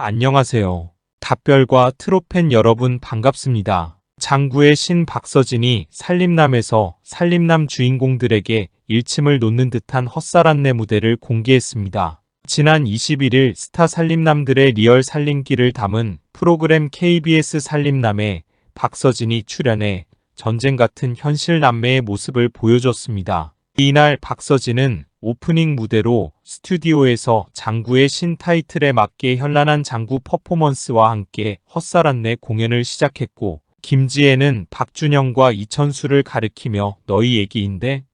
안녕하세요. 답별과 트로팬 여러분 반갑습니다. 장구의 신 박서진이 살림남에서 살림남 주인공들에게 일침을 놓는 듯한 헛살안내 무대를 공개했습니다. 지난 21일 스타 살림남들의 리얼 살림기를 담은 프로그램 KBS 살림남에 박서진이 출연해 전쟁 같은 현실 남매의 모습을 보여줬습니다. 이날 박서진은 오프닝 무대로 스튜디오에서 장구의 신 타이틀에 맞게 현란한 장구 퍼포먼스와 함께 헛살안내 공연을 시작했고 김지혜는 박준영과 이천수를 가리키며 너희 얘기인데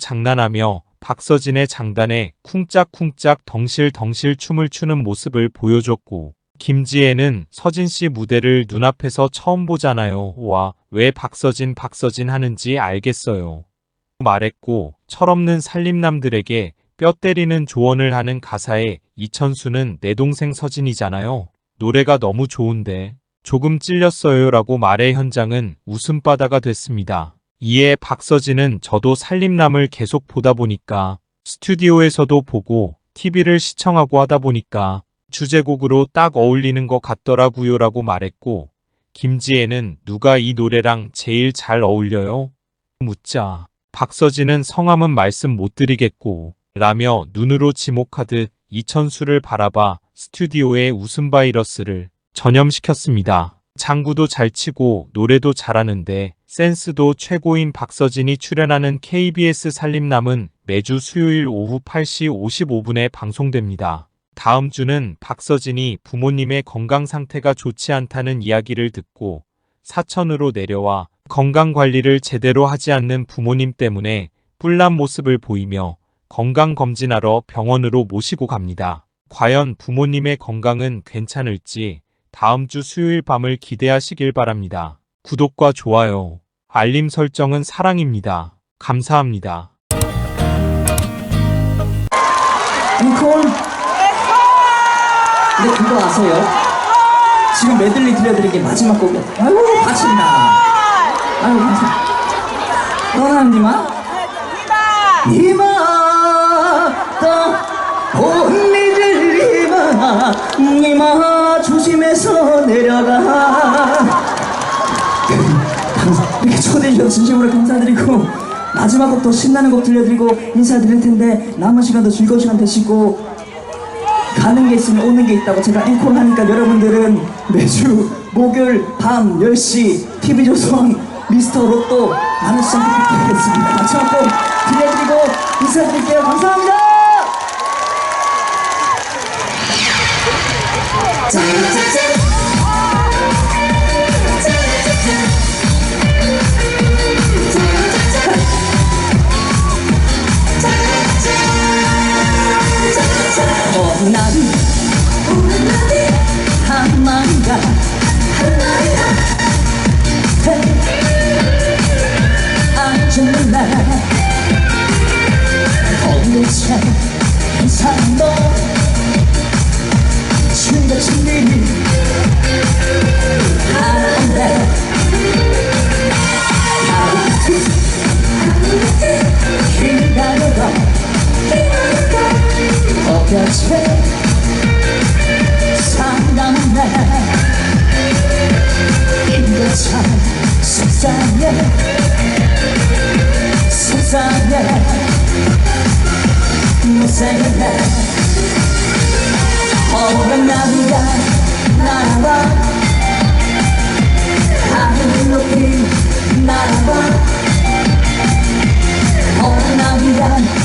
장난하며 박서진의 장단에 쿵짝쿵짝 덩실덩실 춤을 추는 모습을 보여줬고 김지혜는 서진 씨 무대를 눈앞에서 처음 보잖아요. 와, 왜 박서진 박서진 하는지 알겠어요. 말했고 철없는 살림남들에게 뼈 때리는 조언을 하는 가사에 이천수는 내 동생 서진이잖아요. 노래가 너무 좋은데 조금 찔렸어요 라고 말해 현장은 웃음바다가 됐습니다. 이에 박서진은 저도 살림남을 계속 보다 보니까 스튜디오에서도 보고 TV를 시청하고 하다 보니까 주제곡으로 딱 어울리는 것 같더라고요 라고 말했고 김지혜는 누가 이 노래랑 제일 잘 어울려요? 묻자 박서진은 성함은 말씀 못 드리겠고 라며 눈으로 지목하듯 이천수를 바라봐 스튜디오의 웃음 바이러스를 전염시켰습니다. 장구도 잘 치고 노래도 잘하는데 센스도 최고인 박서진이 출연하는 KBS 살림남은 매주 수요일 오후 8시 55분에 방송됩니다. 다음 주는 박서진이 부모님의 건강 상태가 좋지 않다는 이야기를 듣고 사천으로 내려와 건강 관리를 제대로 하지 않는 부모님 때문에 뿔난 모습을 보이며 건강검진하러 병원으로 모시고 갑니다. 과연 부모님의 건강은 괜찮을지 다음 주 수요일 밤을 기대하시길 바랍니다. 구독과 좋아요, 알림 설정은 사랑입니다. 감사합니다. 앵콜 근데 그거 아세요? 지금 메들리 들려드린 게 마지막 곡이야 아이고 감 사 떠나는 니마 니마 떠온 니들 니마 니마 조심해서 내려가. 이렇게 초대해 주셔서 진심으로 감사드리고 마지막 곡도 신나는 곡 들려드리고 인사드릴 텐데 남은 시간도 즐거운 시간 되시고 가는 게 있으면 오는 게 있다고 제가 앵콜 하니까 여러분들은 매주 목요일 밤 10시 TV조선 미스터 로또 많은 시청 부탁드리겠습니다. 마지막 곡 들려드리고 인사드릴게요. 감사합니다. 어, 무색해 어른 나비가 날아와. 하늘 높이 날아와. 어른 나비가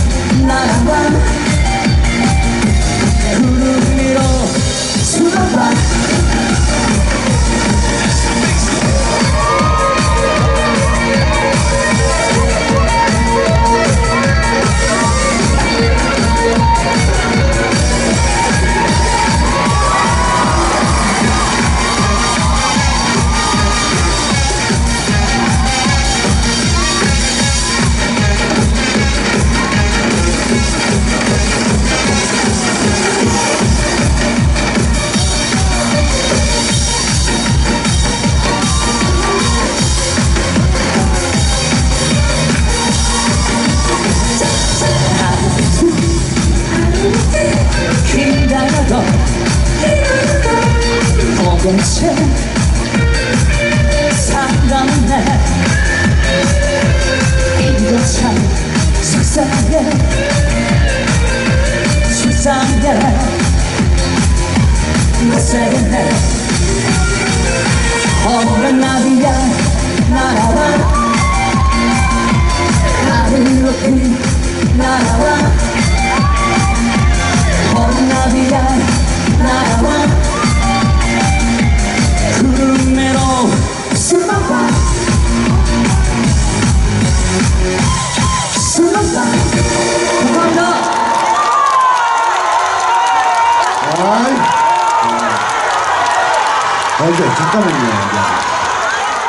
아, 이제 잠깐만요.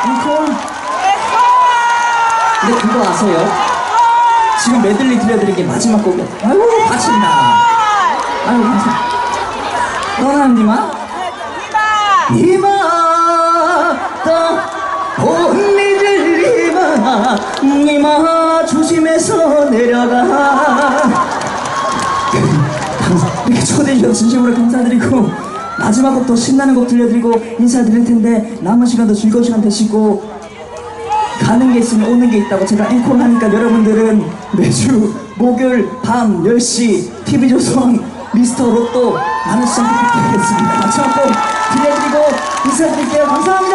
앵콜? 근데 그거 아세요? 지금 메들리 들려드린 게 마지막 곡이야 아유 다친다. 아유 감사 떠나니마 이마 떠 혼미들리마 이마 조심해서 내려가. 감사 이렇게 초대해 주셔서 진심으로 감사드리고 마지막 곡도 신나는 곡 들려드리고 인사드릴 텐데 남은 시간도 즐거운 시간 되시고 가는 게 있으면 오는 게 있다고 제가 앵콜 하니까 여러분들은 매주 목요일 밤 10시 TV조선 미스터 로또 많은 시청 부탁드리겠습니다. 마지막 곡 들려드리고 인사드릴게요. 감사합니다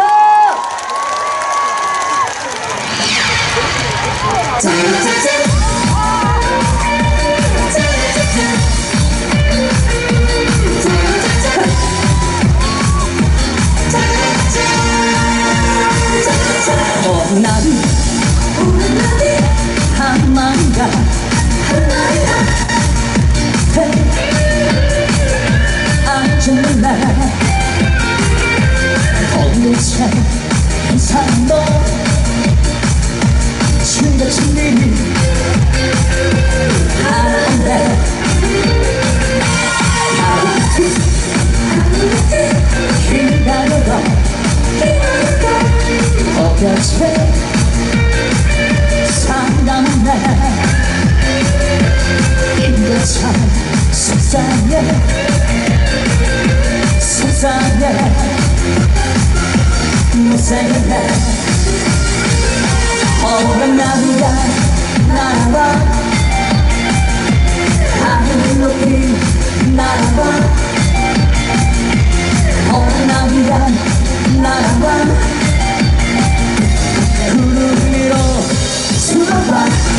어겨체 상담해 이거 참 속상해 속상해 못살겠네 어른 나비가 날아와 하늘 높이 날아와 어른 나비가 날아와 수박과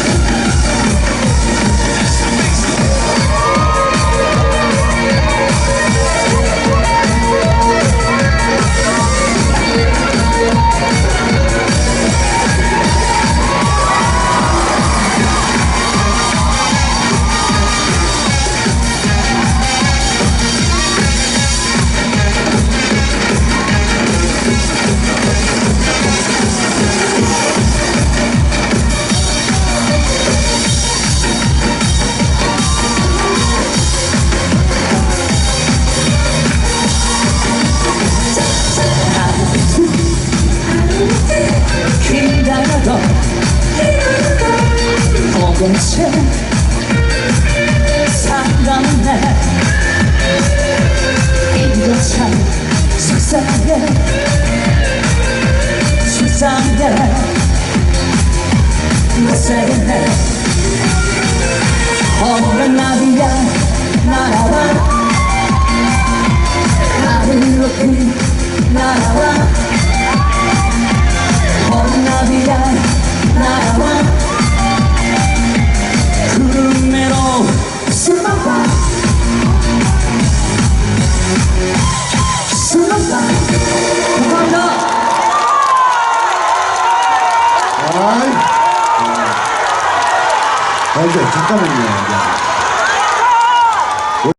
어금새 상담해 이거 참 속상해. 속상해. 못살겠네. 어른 나비야 날아와. 하늘 높이 날아와. 나비야 날아와 이제 잠깐만요.